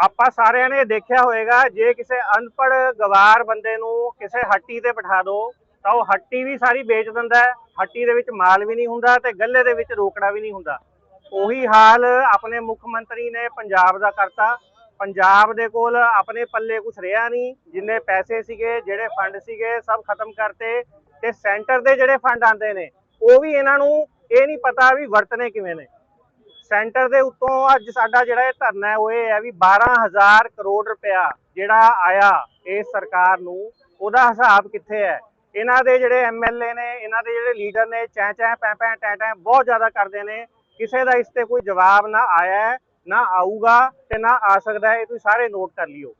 ਆਪਾਂ ਸਾਰਿਆਂ ਨੇ ਦੇਖਿਆ ਹੋਵੇਗਾ ਜੇ ਕਿਸੇ ਅਨਪੜ੍ਹ ਗਵਾਰ ਬੰਦੇ ਨੂੰ ਕਿਸੇ ਹੱਟੀ ਤੇ ਬਿਠਾ ਦਿਓ ਤਾਂ ਉਹ ਹੱਟੀ ਵੀ ਸਾਰੀ ਵੇਚ ਦਿੰਦਾ ਹੱਟੀ ਦੇ ਵਿੱਚ ਮਾਲ ਵੀ ਨਹੀਂ ਹੁੰਦਾ ਤੇ ਗੱਲੇ ਦੇ ਵਿੱਚ ਰੋਕੜਾ ਵੀ ਨਹੀਂ ਹੁੰਦਾ। ਉਹੀ ਹਾਲ ਆਪਣੇ ਮੁੱਖ ਮੰਤਰੀ ਨੇ ਪੰਜਾਬ ਦਾ ਕਰਤਾ। ਪੰਜਾਬ ਦੇ ਕੋਲ ਆਪਣੇ ਪੱਲੇ ਕੁਝ ਰਿਹਾ ਨਹੀਂ, ਜਿੰਨੇ ਪੈਸੇ ਸੀਗੇ, ਜਿਹੜੇ ਫੰਡ ਸੀਗੇ, ਸਭ ਖਤਮ ਕਰਤੇ ਤੇ ਸੈਂਟਰ ਦੇ ਜਿਹੜੇ ਫੰਡ ਆਉਂਦੇ ਨੇ, ਉਹ ਵੀ ਇਹਨਾਂ ਨੂੰ ਇਹ ਨਹੀਂ ਪਤਾ ਵੀ ਵਰਤਨੇ ਕਿਵੇਂ ਨੇ। ਸੈਂਟਰ ਦੇ ਉੱਤੋਂ ਅੱਜ ਸਾਡਾ ਜਿਹੜਾ ਇਹ ਧਰਨਾ ਹੈ, ਉਹ ਇਹ ਹੈ ਵੀ 12000 ਕਰੋੜ ਰੁਪਇਆ ਜਿਹੜਾ ਆਇਆ ਇਸ ਸਰਕਾਰ ਨੂੰ, ਉਹਦਾ ਹਿਸਾਬ ਕਿੱਥੇ ਹੈ? ਇਹਨਾਂ ਦੇ ਜਿਹੜੇ ਐਮਐਲਏ ਨੇ, ਇਹਨਾਂ ਦੇ ਜਿਹੜੇ ਲੀਡਰ ਨੇ, ਚੈ ਚੈ, ਪੈ ਪੈ, ਟੈ ਟੈ, ਬਹੁਤ ਜ਼ਿਆਦਾ ਕਰਦੇ ਨੇ। ਕਿਸੇ ਦਾ ਇਸ ਤੇ ਕੋਈ ਜਵਾਬ ਨਾ ਆਇਆ ਨਾ ਆਊਗਾ ਤੇ ਨਾ ਆ ਸਕਦਾ ਇਹ ਤੁਸੀਂ ਸਾਰੇ ਨੋਟ ਕਰ ਲਿਓ।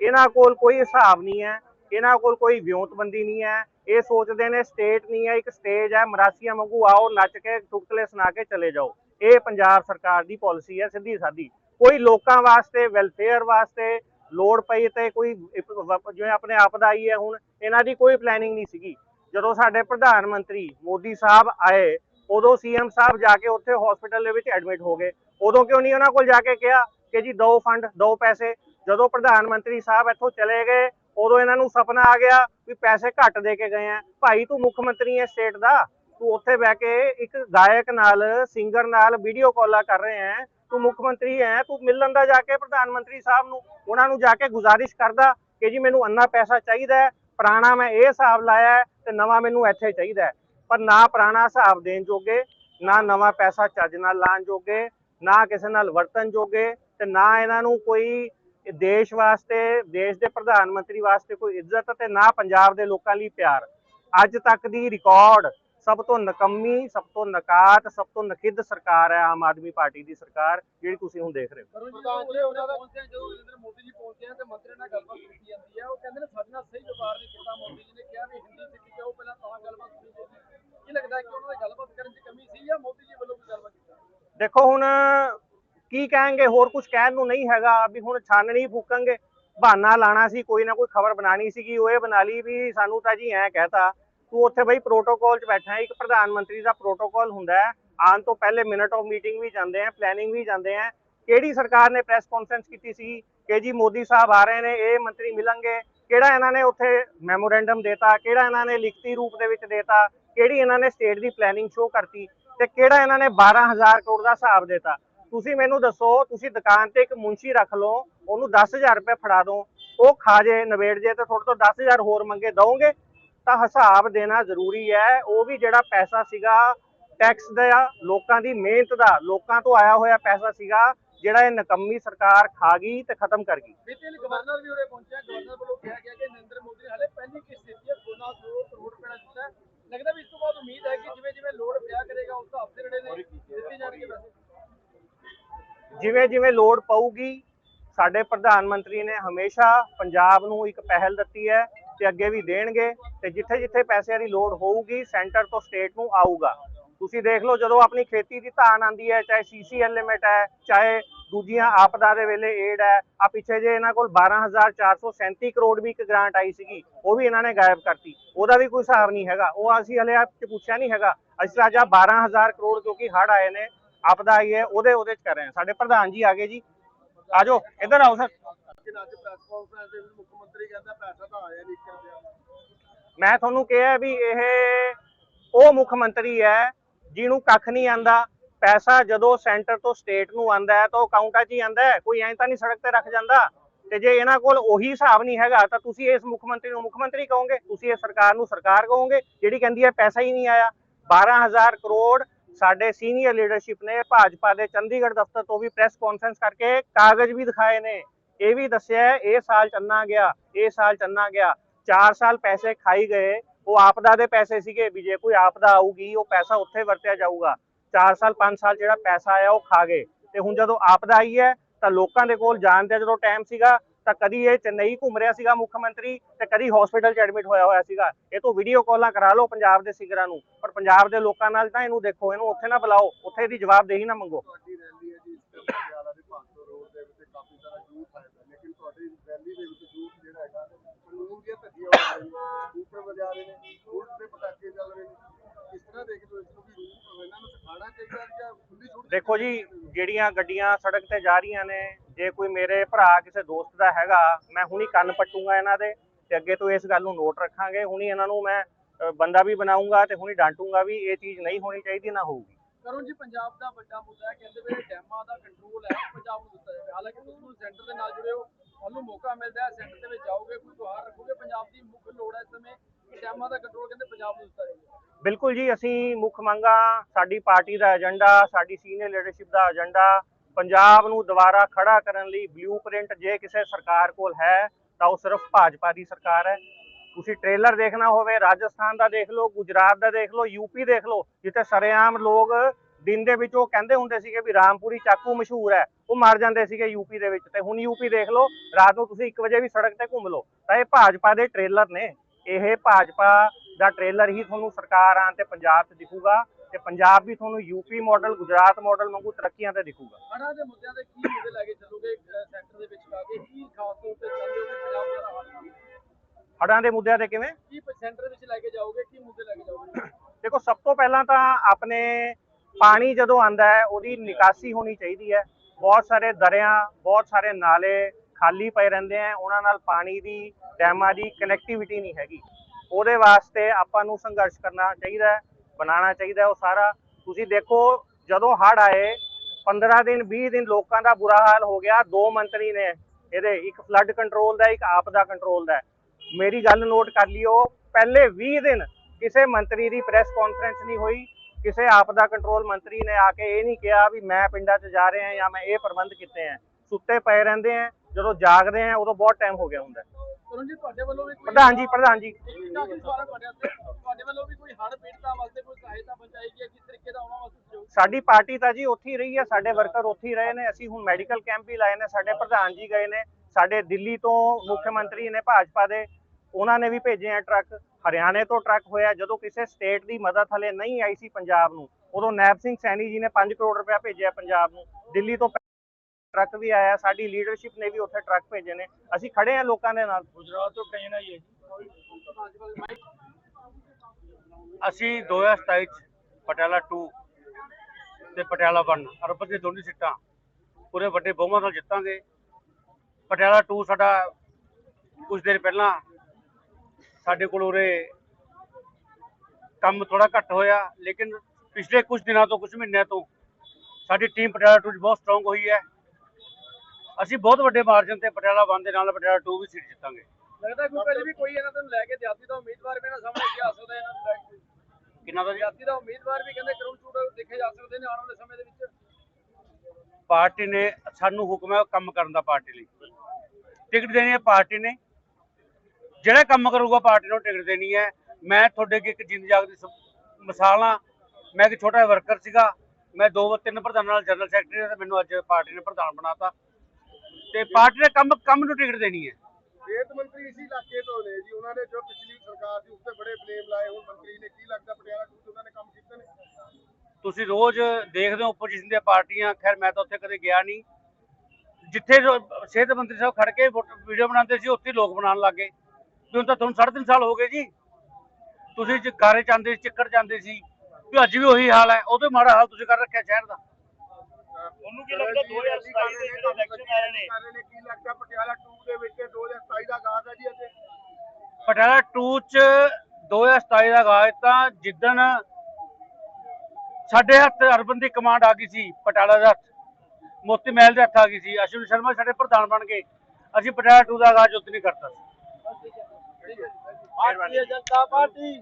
ਇਹਨਾਂ ਕੋਲ ਕੋਈ ਹਿਸਾਬ ਨਹੀਂ ਹੈ, ਇਹਨਾਂ ਕੋਲ ਕੋਈ ਵਿਉਂਤਬੰਦੀ ਨਹੀਂ ਹੈ, ਇਹ ਸੋਚਦੇ ਨੇ ਸਟੇਟ ਨਹੀਂ ਹੈ, ਇੱਕ ਸਟੇਜ ਹੈ, ਮਰਾਸੀਆਂ ਵਾਂਗੂ ਆਓ, ਨੱਚ ਕੇ ਚੁਟਕਲੇ ਸੁਣਾ ਕੇ ਚਲੇ ਜਾਓ। ਇਹ ਪੰਜਾਬ ਸਰਕਾਰ ਦੀ ਪਾਲਿਸੀ ਹੈ, ਸਿੱਧੀ ਸਾਦੀ। ਕੋਈ ਲੋਕਾਂ ਵਾਸਤੇ ਵੈਲਫੇਅਰ ਵਾਸਤੇ ਲੋੜ ਪਈ ਤੇ ਕੋਈ ਜਿਵੇਂ ਆਪਣੇ ਆਪ ਦਾ ਆਈ ਹੈ ਹੁਣ, ਇਹਨਾਂ ਦੀ ਕੋਈ ਪਲੈਨਿੰਗ ਨਹੀਂ ਸੀਗੀ। ਜਦੋਂ ਸਾਡੇ ਪ੍ਰਧਾਨ ਮੰਤਰੀ ਮੋਦੀ ਸਾਹਿਬ ਆਏ, ਉਦੋਂ ਸੀਐਮ ਸਾਹਿਬ ਜਾ ਕੇ ਉੱਥੇ ਹਸਪੀਟਲ ਦੇ ਵਿੱਚ ਐਡਮਿਟ ਹੋ ਗਏ। ਉਦੋਂ ਕਿਉਂ ਨਹੀਂ ਉਹਨਾਂ ਕੋਲ ਜਾ ਕੇ ਕਿਹਾ ਕਿ ਜੀ ਦੋ ਫੰਡ ਦੋ ਪੈਸੇ। ਜਦੋਂ ਪ੍ਰਧਾਨ ਮੰਤਰੀ ਸਾਹਿਬ ਇੱਥੋਂ ਚਲੇ ਗਏ, ਉਦੋਂ ਇਹਨਾਂ ਨੂੰ ਸੁਪਨਾ ਆ ਗਿਆ ਵੀ ਪੈਸੇ ਘੱਟ ਦੇ ਕੇ ਗਏ ਆ। ਭਾਈ ਤੂੰ ਮੁੱਖ ਮੰਤਰੀ ਹੈ ਸਟੇਟ ਦਾ। ਤੂੰ ਉੱਥੇ ਬਹਿ ਕੇ ਇੱਕ ਗਾਇਕ ਨਾਲ ਸਿੰਗਰ ਨਾਲ ਵੀਡੀਓ ਕਾਲਾਂ ਕਰ ਰਹੇ ਹੈ। ਤੂੰ ਮੁੱਖ ਮੰਤਰੀ ਹੈ, ਤੂੰ ਮਿਲਣ ਦਾ ਜਾ ਕੇ ਪ੍ਰਧਾਨ ਮੰਤਰੀ ਸਾਹਿਬ ਨੂੰ, ਉਹਨਾਂ ਨੂੰ ਜਾ ਕੇ ਗੁਜ਼ਾਰਿਸ਼ ਕਰਦਾ ਕਿ ਜੀ ਮੈਨੂੰ ਅੰਨਾ ਪੈਸਾ ਚਾਹੀਦਾ ਪੁਰਾਣਾ ਮੈਂ ਇਹ ਹਿਸਾਬ ਲਾਇਆ ਤੇ ਨਵਾਂ ਮੈਨੂੰ ਇੱਥੇ ਚਾਹੀਦਾ ਪਰ ਨਾ ਪੁਰਾਣਾ ਹਿਸਾਬ ਦੇਣ ਜੋਗੇ, ਨਾ ਨਵਾਂ ਪੈਸਾ ਚੱਜ ਨਾਲ ਲਾਣ ਜੋਗੇ, ਨਾ ਕਿਸੇ ਨਾਲ ਵਰਤਨ ਜੋਗੇ ਤੇ ਨਾ ਇਹਨਾਂ ਨੂੰ ਕੋਈ ਦੇਸ਼ ਵਾਸਤੇ, ਦੇਸ਼ ਦੇ ਪ੍ਰਧਾਨ ਮੰਤਰੀ ਵਾਸਤੇ ਕੋਈ ਇੱਜ਼ਤ ਤੇ ਨਾ ਪੰਜਾਬ ਦੇ ਲੋਕਾਂ ਲਈ ਪਿਆਰ। ਅੱਜ ਤੱਕ ਦੀ ਰਿਕਾਰਡ ਸਭ ਤੋਂ ਨਕੰਮੀ ਸਭ ਤੋਂ ਨਕਾਤ ਸਭ ਤੋਂ ਨਖਿੱਧ ਸਰਕਾਰ ਹੈ ਆਮ ਆਦਮੀ ਪਾਰਟੀ ਦੀ ਸਰਕਾਰ ਜਿਹੜੀ ਤੁਸੀਂ ਹੁਣ ਦੇਖ ਰਹੇ ਹੋ। ਪ੍ਰਧਾਨ ਜੀ ਉਹਨਾਂ ਦਾ ਪਹੁੰਚਿਆ ਜਦੋਂ ਨਰਿੰਦਰ ਮੋਦੀ ਜੀ ਪਹੁੰਚੇ ਆ ਤੇ ਮੰਤਰੀ ਨਾਲ ਗੱਲਬਾਤ ਕੀਤੀ ਜਾਂਦੀ ਹੈ ਉਹ ਕਹਿੰਦੇ ਨੇ ਸਾਡੇ ਨਾਲ ਸਹੀ ਵਿਵਹਾਰ ਨਹੀਂ ਕੀਤਾ ਮੋਦੀ ਜੀ ਨੇ ਕਿਹਾ ਵੀ ਹਿੰਦੀ ਸਿੱਖ ਕੇ ਉਹ ਪਹਿਲਾਂ ਤਾਂ ਗੱਲਬਾਤ ਸੁਣੀ ਜਾਂਦੀ। ਕੀ ਲੱਗਦਾ ਹੈ ਕਿ ਉਹਨਾਂ ਦੀ ਗੱਲਬਾਤ ਕਰਨ 'ਚ ਕਮੀ ਸੀ ਜਾਂ ਮੋਦੀ ਜੀ ਵੱਲੋਂ ਕੋਈ ਗੱਲਬਾਤ ਕੀਤੀ ਦੇਖੋ ਹੁਣ ਕੀ ਕਹਿਣਗੇ ਹੋਰ ਕੁਝ ਕਹਿਣ ਨੂੰ ਨਹੀਂ ਹੈਗਾ ਵੀ ਹੁਣ ਛਾਨਣੀ ਫੂਕਾਂਗੇ ਬਹਾਨਾ ਲਾਣਾ ਸੀ ਕੋਈ ਨਾ ਕੋਈ ਖਬਰ ਬਣਾਣੀ ਸੀਗੀ ਉਹ ਇਹ ਬਣਾ ਲਈ ਵੀ ਸਾਨੂੰ ਤਾਂ ਜੀ ਐਂ ਕਹਿਤਾ ਤੂੰ ਉੱਥੇ ਬਈ ਪ੍ਰੋਟੋਕਾਲ 'ਚ ਬੈਠਾ ਹੈ, ਇੱਕ ਪ੍ਰਧਾਨ ਮੰਤਰੀ ਦਾ ਪ੍ਰੋਟੋਕਾਲ ਹੁੰਦਾ ਹੈ, ਆਉਣ ਤੋਂ ਪਹਿਲੇ ਮਿੰਟ ਆਫ ਮੀਟਿੰਗ ਵੀ ਜਾਂਦੇ ਆ ਪਲੈਨਿੰਗ ਵੀ ਜਾਂਦੇ ਆ ਕਿਹੜੀ ਸਰਕਾਰ ਨੇ ਪ੍ਰੈਸ ਕਾਨਫਰੰਸ ਕੀਤੀ ਸੀ ਕਿ ਜੀ ਮੋਦੀ ਸਾਹਿਬ ਆ ਰਹੇ ਨੇ, ਇਹ ਮੰਤਰੀ ਮਿਲਣਗੇ? ਕਿਹੜਾ ਇਹਨਾਂ ਨੇ ਉੱਥੇ ਮੈਮੋਰੈਂਡਮ ਦੇਤਾ? ਕਿਹੜਾ ਇਹਨਾਂ ਨੇ ਲਿਖਤੀ ਰੂਪ ਦੇ ਵਿੱਚ ਦੇਤਾ? ਕਿਹੜੀ ਇਹਨਾਂ ਨੇ ਸਟੇਟ ਦੀ ਪਲੈਨਿੰਗ ਸ਼ੋ ਕਰਤੀ? ਤੇ ਕਿਹੜਾ ਇਹਨਾਂ ਨੇ 12000 ਕਰੋੜ ਦਾ ਹਿਸਾਬ ਦੇਤਾ? ਤੁਸੀਂ ਮੈਨੂੰ ਦੱਸੋ, ਤੁਸੀਂ ਦੁਕਾਨ ਤੇ ਇੱਕ ਮੁੰਸ਼ੀ ਰੱਖ ਲਓ, ਉਹਨੂੰ 10000 ਰੁਪਏ ਫੜਾ ਦਿਓ ਉਹ ਖਾ ਜੇ ਨਵੇੜ ਜੇ ਤੇ ਤੁਹਾਡੇ ਤੋਂ 10000 ਹੋਰ ਮੰਗੇ, ਦਵੋਗੇ? ਤਾਂ ਹਿਸਾਬ ਦੇਣਾ ਜ਼ਰੂਰੀ ਹੈ। ਉਹ ਵੀ ਜਿਹੜਾ ਪੈਸਾ ਸੀਗਾ ਟੈਕਸ ਦਾ ਲੋਕਾਂ ਦੀ ਮਿਹਨਤ ਦਾ ਲੋਕਾਂ ਤੋਂ ਆਇਆ ਹੋਇਆ ਪੈਸਾ ਸੀਗਾ ਜਿਹੜਾ ਇਹ ਨਕੰਮੀ ਸਰਕਾਰ ਖਾ ਗਈ ਤੇ ਖਤਮ ਕਰ ਗਈ। ਬੀਤੇ ਲਈ ਗਵਰਨਰ ਵੀ ਉਰੇ ਪਹੁੰਚਿਆ ਗਵਰਨਰ ਵੱਲੋਂ ਕਿਹਾ ਗਿਆ ਕਿ ਨਰਿੰਦਰ ਮੋਦੀ ਨੇ ਹਲੇ ਪਹਿਲੀ ਕਿਸ਼ਤ ਦਿੱਤੀ ਹੈ 16 ਕਰੋੜ ਰੁਪਏ ਦਾ ਦਿੱਤਾ ਹੈ। ਲੱਗਦਾ ਵੀ ਇਸ ਤੋਂ ਬਾਅਦ ਉਮੀਦ ਹੈ ਕਿ ਜਿਵੇਂ ਜਿਵੇਂ ਲੋਡ ਪਿਆ ਕਰੇਗਾ ਉਸ ਹਿਸਾਬ ਦੇ ਜਿਹੜੇ ਨੇ ਦਿੱਤੇ ਜਾਣਗੇ ਪੈਸੇ। ਜਿਵੇਂ ਜਿਵੇਂ ਲੋੜ ਪਊਗੀ ਸਾਡੇ ਪ੍ਰਧਾਨ ਮੰਤਰੀ ਨੇ ਹਮੇਸ਼ਾ ਪੰਜਾਬ ਨੂੰ ਇੱਕ ਪਹਿਲ ਦਿੱਤੀ ਹੈ ਤੇ ਅੱਗੇ ਵੀ ਦੇਣਗੇ। ਤੇ ਜਿੱਥੇ ਜਿੱਥੇ ਪੈਸਿਆਂ ਦੀ ਲੋੜ ਹੋਊਗੀ, ਸੈਂਟਰ ਤੋਂ ਸਟੇਟ ਨੂੰ ਆਊਗਾ। ਤੁਸੀਂ ਦੇਖ ਲਓ, ਜਦੋਂ ਆਪਣੀ ਖੇਤੀ ਦੀ ਧਾਨ ਆਂਦੀ ਹੈ, ਚਾਹੇ ਸੀਸੀਐਲ ਲਿਮਿਟ ਹੈ, ਚਾਹੇ ਦੂਜੀਆਂ ਆਪਦਾ ਦੇ ਵੇਲੇ ਏਡ ਹੈ, ਆ ਪਿੱਛੇ ਜੇ ਇਹਨਾਂ ਕੋਲ 12437 ਕਰੋੜ ਵੀ ਇੱਕ ਗ੍ਰਾਂਟ ਆਈ ਸੀਗੀ, ਉਹ ਵੀ ਇਹਨਾਂ ਨੇ ਗਾਇਬ ਕਰਤੀ। ਉਹਦਾ ਵੀ ਕੋਈ ਹਿਸਾਬ ਨਹੀਂ ਹੈਗਾ। ਉਹ ਅਸੀਂ ਹਲੇ ਆਪ ਚ ਪੁੱਛਿਆ ਨਹੀਂ ਹੈਗਾ। ਅਸੀਂ ਤਾਂ ਅੱਜ ਆਹ 12000 ਕਰੋੜ ਕਿਉਂਕਿ ਹੜ ਆਏ ਨੇ, ਆਪਦਾ ਆਈ ਹੈ, ਉਹਦੇ ਉਹਦੇ ਚ ਕਰ ਰਹੇ ਹਾਂ। ਸਾਡੇ ਪ੍ਰਧਾਨ ਜੀ ਆ ਗਏ ਜੀ। ਆਜੋ ਇੱਧਰ ਆਓ ਸਰ। ਅੱਜ ਪ੍ਰੈਸ ਕਾਨਫਰੰਸ ਦੇ ਮੁੱਖ ਮੰਤਰੀ ਕਹਿੰਦਾ ਪੈਸਾ ਤਾਂ ਆਇਆ ਨਹੀਂ ਇੱਕ ਰੁਪਿਆ। ਮੈਂ ਤੁਹਾਨੂੰ ਕਿਹਾ ਵੀ ਇਹ ਉਹ ਮੁੱਖ ਮੰਤਰੀ ਹੈ ਜਿਹਨੂੰ ਕੱਖ ਨਹੀਂ ਆਂਦਾ। ਪੈਸਾ ਜਦੋਂ ਸੈਂਟਰ ਤੋਂ ਸਟੇਟ ਨੂੰ ਆਂਦਾ ਹੈ ਤਾਂ ਉਹ ਅਕਾਊਂਟਾਂ 'ਚ ਹੀ ਆਂਦਾ ਹੈ। ਕੋਈ ਐਂ ਤਾਂ ਨਹੀਂ ਸੜਕ ਤੇ ਰੱਖ ਜਾਂਦਾ। ਤੇ ਜੇ ਇਹਨਾਂ ਕੋਲ ਉਹੀ ਹਿਸਾਬ ਨਹੀਂ ਹੈਗਾ ਤਾਂ ਤੁਸੀਂ ਇਸ ਮੁੱਖ ਮੰਤਰੀ ਨੂੰ ਮੁੱਖ ਮੰਤਰੀ ਕਹੋਗੇ। ਤੁਸੀਂ ਇਸ ਸਰਕਾਰ ਨੂੰ ਸਰਕਾਰ ਕਹੋਗੇ, ਜਿਹੜੀ ਕਹਿੰਦੀ ਹੈ ਪੈਸਾ ਹੀ ਨਹੀਂ ਆਇਆ। 12000 ਕਰੋੜ ਸਾਡੇ ਸੀਨੀਅਰ ਲੀਡਰਸ਼ਿਪ ਨੇ ਭਾਜਪਾ ਦੇ ਚੰਡੀਗੜ੍ਹ ਦਫ਼ਤਰ ਤੋਂ ਵੀ ਪ੍ਰੈਸ ਕਾਨਫਰੰਸ ਕਰਕੇ ਕਾਗਜ਼ ਵੀ ਦਿਖਾਏ ਨੇ। ਇਹ ਵੀ ਦੱਸਿਆ ਇਹ ਸਾਲ ਚੰਨਾ ਗਿਆ, ਇਹ ਸਾਲ ਚੰਨਾ ਗਿਆ। 4 ਸਾਲ ਪੈਸੇ ਖਾਈ ਗਏ, ਉਹ ਆਪਦਾ ਦੇ ਪੈਸੇ ਸੀਗੇ ਵੀ ਜੇ ਕੋਈ ਆਪਦਾ ਆਊਗੀ, ਉਹ ਪੈਸਾ ਉੱਥੇ ਵਰਤਿਆ ਜਾਊਗਾ। 4 ਸਾਲ 5 ਸਾਲ ਜਿਹੜਾ ਪੈਸਾ ਆਇਆ ਉਹ ਖਾ ਗਏ। ਤੇ ਹੁਣ ਜਦੋਂ ਆਪਦਾ ਆਈ ਹੈ, ਤਾਂ ਲੋਕਾਂ ਦੇ ਕੋਲ ਜਾਣ ਦਾ ਜਦੋਂ ਟਾਈਮ ਸੀਗਾ, ਤਾਂ ਕਦੀ ਇਹ ਚੇਨਈ ਘੁੰਮ ਰਿਹਾ ਸੀਗਾ ਮੁੱਖ ਮੰਤਰੀ ਤੇ ਕਦੀ ਹਸਪੀਟਲ 'ਚ ਐਡਮਿਟ ਹੋਇਆ ਹੋਇਆ ਸੀਗਾ। ਇਹ ਤੋਂ ਵੀਡੀਓ ਕਾਲਾਂ ਕਰਾ ਲਓ ਪੰਜਾਬ ਦੇ ਸਿੰਗਰਾਂ ਨੂੰ, ਪਰ ਪੰਜਾਬ ਦੇ ਲੋਕਾਂ ਨਾਲ ਤਾਂ ਇਹਨੂੰ ਦੇਖੋ, ਇਹਨੂੰ ਉੱਥੇ ਨਾ ਬੁਲਾਓ, ਉੱਥੇ ਇਹਦੀ ਜਵਾਬਦੇਹੀ ਨਾ ਮੰਗੋ। ਦੇ 500 ਰੋਡ ਦੇ ਲੇਕਿਨ ਤੁਹਾਡੀ ਰੈਲੀ ਦੇ ਵਿੱਚ ਯੂਥ ਜਿਹੜਾ ਹੈਗਾ ਕਾਨੂੰਨ ਦੀਆਂ ਧੱਜੀਆਂ ਹੋ ਰਹੀਆਂ ਦੂਸਰੇ ਵਜਾ ਰਹੇ ਨੇ ਪੁਲਿਸ ਦੇ ਪਟਾਕੇ ਚੱਲ ਰਹੇ ਨੇ। ਕਿਸ ਤਰ੍ਹਾਂ ਦੇਖਦੇ ਹੋ ਇਸ ਨੂੰ ਵੀ ਰੂਲ ਇਹਨਾਂ ਨੂੰ ਸਿਖਾਉਣਾ ਚਾਹੀਦਾ ਜਾਂ ਖੁੱਲੀ ਛੂਟ ਦੇਖੋ ਜੀ ਜਿਹੜੀਆਂ ਗੱਡੀਆਂ ਸੜਕ ਤੇ ਜਾ ਰਹੀਆਂ ਨੇ ਜੇ ਕੋਈ ਮੇਰੇ ਭਰਾ ਕਿਸੇ ਦੋਸਤ ਦਾ ਹੈਗਾ ਮੈਂ ਹੁਣੀ ਕੰਨ ਪੱਟੂਗਾ ਇਹਨਾਂ ਦੇ ਤੇ ਅੱਗੇ ਤੋਂ ਇਸ ਗੱਲ ਨੂੰ ਨੋਟ ਰੱਖਾਂਗੇ ਹੁਣੀ ਇਹਨਾਂ ਨੂੰ ਮੈਂ ਬੰਦਾ ਵੀ ਬਣਾਉਂਗਾ ਤੇ ਹੁਣੀ ਡਾਂਟੂਗਾ ਵੀ ਇਹ ਚੀਜ਼ ਨਹੀਂ ਹੋਣੀ ਚਾਹੀਦੀ ਨਾ ਹੋਊਗੀ। ਕਰੁਣ ਜੀ ਪੰਜਾਬ ਦਾ ਵੱਡਾ ਮੁੱਦਾ ਹੈ ਕਹਿੰਦੇ ਵੀ ਡੈਮਾਂ ਦਾ ਕੰਟਰੋਲ ਹੈ ਪੰਜਾਬ ਨੂੰ ਦਿੱਤਾ ਜਾਵੇ। ਹਾਲਾਂਕਿ ਤੁਸੀਂ ਸੈਂਟਰ ਦੇ ਨਾਲ ਜੁੜੇ ਹੋ ਤੁਹਾਨੂੰ ਮੌਕਾ ਮਿਲਦਾ ਹੈ ਸੈਂਟਰ ਦੇ ਵਿੱਚ ਜਾਓਗੇ ਕੋਈ ਗੁਹਾਰ ਰੱਖੋਗੇ ਪੰਜਾਬ ਦੀ ਮੁੱਖ ਲੋੜ ਹੈ ਇਸ ਸਮੇਂ ਕਿ ਦਾ ਕੰਟਰੋਲ ਕਹਿੰਦੇ ਪੰਜਾਬ ਨੂੰ ਦਿੱਤਾ ਜਾਵੇ ਬਿਲਕੁਲ ਜੀ, ਅਸੀਂ ਮੁੱਖ ਮੰਗਾਂ, ਸਾਡੀ ਪਾਰਟੀ ਦਾ ਏਜੰਡਾ ਸਾਡੀ ਸੀਨੀਅਰ ਲੀਡਰਸ਼ਿਪ ਦਾ ਏਜੰਡਾ ਪੰਜਾਬ ਨੂੰ ਦੁਬਾਰਾ ਖੜਾ ਕਰਨ ਲਈ ਬਲੂਪ੍ਰਿੰਟ ਜੇ ਕਿਸੇ ਸਰਕਾਰ ਕੋਲ ਹੈ, ਤਾਂ ਉਹ ਸਿਰਫ ਭਾਜਪਾ ਦੀ ਸਰਕਾਰ ਹੈ। ਤੁਸੀਂ ਟ੍ਰੇਲਰ ਦੇਖਣਾ ਹੋਵੇ, ਰਾਜਸਥਾਨ ਦਾ ਦੇਖ ਲਓ, ਗੁਜਰਾਤ ਦਾ ਦੇਖ ਲਓ ਯੂਪੀ ਦੇਖ ਲਓ, ਜਿੱਥੇ ਸਰੇਆਮ ਲੋਕ ਦਿਨ ਦੇ ਵਿੱਚ ਉਹ ਕਹਿੰਦੇ ਹੁੰਦੇ ਸੀਗੇ ਵੀ ਰਾਮਪੁਰੀ ਚਾਕੂ ਮਸ਼ਹੂਰ ਹੈ, ਉਹ ਮਰ ਜਾਂਦੇ ਸੀਗੇ ਯੂਪੀ ਦੇ ਵਿੱਚ। ਤੇ ਹੁਣ ਯੂਪੀ ਦੇਖ ਲਓ, ਰਾਤ ਨੂੰ ਤੁਸੀਂ 1 ਵਜੇ ਵੀ ਸੜਕ ਤੇ ਘੁੰਮ ਲਓ, ਤਾਂ ਇਹ ਭਾਜਪਾ ਦੇ ਟ੍ਰੇਲਰ ਨੇ। ਇਹ ਭਾਜਪਾ ਦਾ ਟ੍ਰੇਲਰ ਹੀ ਤੁਹਾਨੂੰ ਸਰਕਾਰਾਂ ਤੇ ਪੰਜਾਬ 'ਚ ਦਿਖੂਗਾ ਤੇ ਪੰਜਾਬ ਵੀ ਤੁਹਾਨੂੰ ਯੂਪੀ ਮਾਡਲ ਗੁਜਰਾਤ ਮਾਡਲ ਵਾਂਗੂ ਤਰੱਕੀਆਂ ਤੇ ਦਿਖੂਗਾ। ਹੜ੍ਹਾਂ ਦੇ ਮੁੱਦਿਆਂ ਤੇ ਕੀ ਮੁੱਦੇ ਲੈ ਕੇ ਚੱਲੋਗੇ ਸੈਂਟਰ ਦੇ ਵਿੱਚ ਆ ਕੇ ਕੀ ਖਾਸ ਤੌਰ ਤੇ ਚਾਹੁੰਦੇ ਹੋ ਕਿ ਪੰਜਾਬ ਦਾ ਹੜ੍ਹ ਨਾ ਹੜ੍ਹਾਂ ਦੇ ਮੁੱਦਿਆਂ ਤੇ ਕਿਵੇਂ? ਕੀ ਸੈਂਟਰ ਵਿੱਚ ਲੈ ਕੇ ਜਾਓਗੇ ਕੀ ਮੁੱਦੇ ਲੈ ਕੇ ਜਾਓਗੇ? ਦੇਖੋ ਸਭ ਤੋਂ ਪਹਿਲਾਂ ਤਾਂ ਆਪਣੇ ਪਾਣੀ ਜਦੋਂ ਆਂਦਾ ਹੈ ਉਹਦੀ ਨਿਕਾਸੀ ਹੋਣੀ ਚਾਹੀਦੀ ਹੈ। ਬਹੁਤ ਸਾਰੇ ਦਰਿਆ ਬਹੁਤ ਸਾਰੇ ਨਾਲੇ ਖਾਲੀ ਪਏ ਰਹਿੰਦੇ ਆ, ਉਹਨਾਂ ਨਾਲ ਪਾਣੀ ਦੀ, ਡੈਮਾਂ ਦੀ ਕਨੈਕਟੀਵਿਟੀ ਨਹੀਂ ਹੈਗੀ। ਉਹਦੇ ਵਾਸਤੇ ਆਪਾਂ ਨੂੰ ਸੰਘਰਸ਼ ਕਰਨਾ ਚਾਹੀਦਾ ਹੈ, ਬਣਾਉਣਾ ਚਾਹੀਦਾ ਉਹ ਸਾਰਾ। ਤੁਸੀਂ ਦੇਖੋ, ਜਦੋਂ ਹੜ੍ਹ ਆਏ 15 ਦਿਨ 20 ਦਿਨ ਲੋਕਾਂ ਦਾ ਬੁਰਾ ਹਾਲ ਹੋ ਗਿਆ। ਦੋ ਮੰਤਰੀ ਨੇ ਇਹਦੇ, ਇੱਕ ਫਲੱਡ ਕੰਟਰੋਲ ਦਾ, ਇੱਕ ਆਪਦਾ ਕੰਟਰੋਲ ਦਾ। ਮੇਰੀ ਗੱਲ ਨੋਟ ਕਰ ਲਿਓ, ਪਹਿਲੇ 20 ਦਿਨ ਕਿਸੇ ਮੰਤਰੀ ਦੀ ਪ੍ਰੈਸ ਕਾਨਫਰੰਸ ਨਹੀਂ ਹੋਈ। ਕਿਸੇ ਆਪਦਾ ਕੰਟਰੋਲ ਮੰਤਰੀ ਨੇ ਆ ਕੇ ਇਹ ਨਹੀਂ ਕਿਹਾ ਵੀ ਮੈਂ ਪਿੰਡਾਂ 'ਚ ਜਾ ਰਿਹਾ ਜਾਂ ਮੈਂ ਇਹ ਪ੍ਰਬੰਧ ਕੀਤੇ ਆ। ਸੁੱਤੇ ਪਏ ਰਹਿੰਦੇ ਆ। ਜਦੋਂ ਜਾਗਦੇ ਆ ਉਦੋਂ ਬਹੁਤ ਟਾਈਮ ਹੋ ਗਿਆ ਹੁੰਦਾ। ਕਰੁਣ ਜੀ ਤੁਹਾਡੇ ਵੱਲੋਂ ਵੀ ਕੋਈ ਪ੍ਰਧਾਨ ਜੀ ਪ੍ਰਧਾਨ ਜੀ। ਇੱਕ ਆਖਰੀ ਸਵਾਲ ਹੈ ਤੁਹਾਡੇ ਉੱਤੇ ਤੁਹਾਡੇ ਵੱਲੋਂ ਵੀ ਕੋਈ ਹੜ੍ਹ ਪੀੜਤਾਂ ਵਾਸਤੇ ਕੋਈ ਸਹਾਇਤਾ ਪਹੁੰਚਾਈ ਗਈ ਹੈ? ਕਿਸ ਤਰੀਕੇ ਦਾ ਉਹਨਾਂ ਵਾਸਤੇ ਸਹਿਯੋਗ? ਸਾਡੀ ਪਾਰਟੀ ਤਾਂ ਜੀ ਉੱਥੇ ਹੀ ਰਹੀ ਹੈ ਸਾਡੇ ਵਰਕਰ ਉੱਥੇ ਹੀ ਰਹੇ ਨੇ। ਅਸੀਂ ਹੁਣ ਮੈਡੀਕਲ ਕੈਂਪ ਵੀ ਲਾਏ ਨੇ ਸਾਡੇ ਪ੍ਰਧਾਨ ਜੀ ਗਏ ਨੇ ਸਾਡੇ ਦਿੱਲੀ ਤੋਂ ਮੁੱਖ ਮੰਤਰੀ ਨੇ ਭਾਜਪਾ ਦੇ ਉਹਨਾਂ ਨੇ ਵੀ ਭੇਜੇ ਆ ਟਰੱਕ। ਹਰਿਆਣੇ ਤੋਂ ਟਰੱਕ ਹੋਇਆ ਜਦੋਂ ਕਿਸੇ ਸਟੇਟ ਦੀ ਮਦਦ ਹਲੇ ਨਹੀਂ ਆਈ ਸੀ ਪੰਜਾਬ ਨੂੰ ਉਦੋਂ ਨੈਬ ਸਿੰਘ ਸੈਣੀ ਜੀ ਨੇ 5 ਕਰੋੜ ਰੁਪਇਆ ਭੇਜਿਆ ਪੰਜਾਬ ਨੂੰ। ਦਿੱਲੀ ਤੋਂ ਟਰੱਕ ਵੀ ਆਇਆ ਸਾਡੀ ਲੀਡਰਸ਼ਿਪ ਨੇ ਵੀ ਉੱਥੇ ਟਰੱਕ ਭੇਜੇ ਨੇ। ਅਸੀਂ ਖੜੇ ਆ ਲੋਕਾਂ ਦੇ ਨਾਲ। ਗੁਜਰਾਤ ਤੋਂ ਟ੍ਰੇਨ ਆਈ ਹੈ ਜੀ। ਅਸੀਂ 2027 ਚ ਪਟਿਆਲਾ 2 ਤੇ ਪਟਿਆਲਾ 1 ਅਰਬਨ ਦੀ ਦੋਨੀ ਸੀਟਾਂ ਪੂਰੇ ਵੱਡੇ ਬਹੁਮਤ ਨਾਲ ਜਿੱਤਾਂਗੇ। ਪਟਿਆਲਾ 2 ਸਾਡਾ ਕੁਝ ਦਿਨ ਪਹਿਲਾਂ ਸਾਡੇ ਕੋਲ ਉਰੇ ਕੰਮ ਥੋੜਾ ਘੱਟ ਹੋਇਆ ਲੇਕਿਨ ਪਿਛਲੇ ਕੁਝ ਦਿਨਾਂ ਤੋਂ ਕੁਝ ਮਹੀਨਿਆਂ ਤੋਂ ਸਾਡੀ ਟੀਮ ਪਟਿਆਲਾ 2 ਚ ਬਹੁਤ ਸਟਰੋਂਗ ਹੋਈ ਹੈ। ਅਸੀਂ ਬਹੁਤ ਵੱਡੇ ਮਾਰਜਨ ਤੇ ਪਟਿਆਲਾ 1 ਦੇ ਨਾਲ ਪਟਿਆਲਾ 2 ਵੀ ਸੀਟ ਜਿੱਤਾਂਗੇ। ਲੱਗਦਾ ਕੋਈ ਪਹਿਲੇ ਵੀ ਕੋਈ ਇਹਨਾਂ ਤੋਂ ਲੈ ਕੇ ਜਾਤੀ ਦਾ ਉਮੀਦਵਾਰ ਵੀ ਇਹਨਾਂ ਸਾਹਮਣੇ ਕੀ ਆ ਸਕਦਾ ਕੇ ਕਿੰਨਾ ਦਾ ਜਾਤੀ ਦਾ ਉਮੀਦਵਾਰ ਵੀ ਕਹਿੰਦੇ ਕਰੁਣ ਚੂੜ ਦੇਖੇ ਜਾ ਸਕਦੇ ਨੇ ਆਉਣ ਵਾਲੇ ਸਮੇਂ ਦੇ ਵਿੱਚ। ਪਾਰਟੀ ਨੇ ਸਾਨੂੰ ਹੁਕਮ ਹੈ ਕੰਮ ਕਰਨ ਦਾ ਪਾਰਟੀ ਲਈ। ਟਿਕਟ ਦੇਣੀ ਹੈ ਪਾਰਟੀ ਨੇ। ਜਿਹੜਾ ਕੰਮ ਕਰੂਗਾ ਪਾਰਟੀ ਨੂੰ ਟਿਕਟ ਦੇਣੀ ਹੈ। ਮੈਂ ਤੁਹਾਡੇ ਅੱਗੇ ਇੱਕ ਜਿੰਦ ਜਾਗ ਦੀ ਮਿਸਾਲ ਮੈਂ ਇੱਕ ਛੋਟਾ ਵਰਕਰ ਸੀਗਾ। ਮੈਂ ਦੋ ਤਿੰਨ ਪ੍ਰਧਾਨਾਂ ਨਾਲ ਜਨਰਲ ਸੈਕਟਰੀ ਤੇ ਮੈਨੂੰ ਅੱਜ ਪਾਰਟੀ ਨੇ ਪ੍ਰਧਾਨ ਬਣਾਤਾ। ਤੇ ਪਾਰਟੀ ਨੇ ਕੰਮ ਕੰਮ ਨੂੰ ਟਿਕਟ ਦੇਣੀ ਹੈ। ਸਿਹਤ ਮੰਤਰੀ ਇਸੇ ਇਲਾਕੇ ਤੋਂ ਨੇ ਜੀ। ਉਹਨਾਂ ਨੇ ਜੋ ਪਿਛਲੀ ਸਰਕਾਰ ਸੀ ਉਸ ਤੇ ਬੜੇ ਬਲੇਮ ਲਾਏ। ਹੁਣ ਮੰਤਰੀ ਨੇ ਕੀ ਲੱਗਦਾ ਪਟਿਆਲਾ 'ਚ ਉਹਨਾਂ ਨੇ ਕੰਮ ਕੀਤੇ ਨੇ? ਤੁਸੀਂ ਰੋਜ਼ ਦੇਖਦੇ ਹੋ ਆਪੋਜੀਸ਼ਨ ਦੀਆਂ ਪਾਰਟੀਆਂ। ਖੈਰ ਮੈਂ ਤਾਂ ਉੱਥੇ ਕਦੇ ਗਿਆ ਨਹੀਂ। ਜਿੱਥੇ ਸਿਹਤ ਮੰਤਰੀ ਸਾਹਿਬ ਖੜ ਕੇ ਵੀਡੀਓ ਬਣਾਉਂਦੇ ਸੀ ਉੱਥੇ ਲੋਕ ਬਣਾਉਣ ਲੱਗੇ ਵੀ ਹੁਣ ਤਾਂ ਤੁਹਾਨੂੰ ਸਾਢੇ ਤਿੰਨ ਸਾਲ ਹੋ ਗਏ ਜੀ। ਤੁਸੀਂ ਜੇ ਗਾਰੇ ਚਾਹੁੰਦੇ ਸੀ ਚੱਕਰ ਚਾਹੁੰਦੇ ਸੀ ਵੀ ਅੱਜ ਵੀ ਉਹੀ ਹਾਲ ਹੈ। ਉਹ ਤੋਂ ਮਾੜਾ ਹਾਲ ਤੁਸੀਂ ਕਰ ਰੱਖਿਆ ਸ਼ਹਿਰ ਦਾ। ਉਹਨੂੰ ਕੀ ਲੱਗਦਾ 2027 ਦੇ ਜਿਹੜੇ ਇਲੈਕਸ਼ਨ ਆ ਰਹੇ ਨੇ? ਕਰ ਰਹੇ ਨੇ ਕੀ ਲੱਗਦਾ ਪਟਿਆਲਾ 2 ਦੇ ਵਿੱਚ 2027 ਦਾ ਆਗਾਜ਼ ਹੈ ਜੀ ਅਤੇ ਪਟਿਆਲਾ 2 ਚ 2027 ਦਾ ਗਾਇ ਤਾਂ ਜਿੱਦਣ ਸਾਡੇ ਹੱਥ ਅਰਬਨ ਦੀ ਕਮਾਂਡ ਆ ਗਈ ਸੀ ਪਟਿਆਲਾ ਦੇ ਮੋਤੀ ਮਹਿਲ ਦੇ ਹੱਥ ਆ ਗਈ ਸੀ। ਅਸ਼ਵਨੀ ਸ਼ਰਮਾ ਸਾਡੇ ਪ੍ਰਧਾਨ ਬਣ ਗਏ। ਅਸੀਂ ਪਟਿਆਲਾ 2 ਦਾ ਆਗਾਜ਼ ਉਦੋਂ ਨਹੀਂ ਕਰਤਾ ਸੀ। ਭਾਰਤੀ ਜਨਤਾ ਪਾਰਟੀ।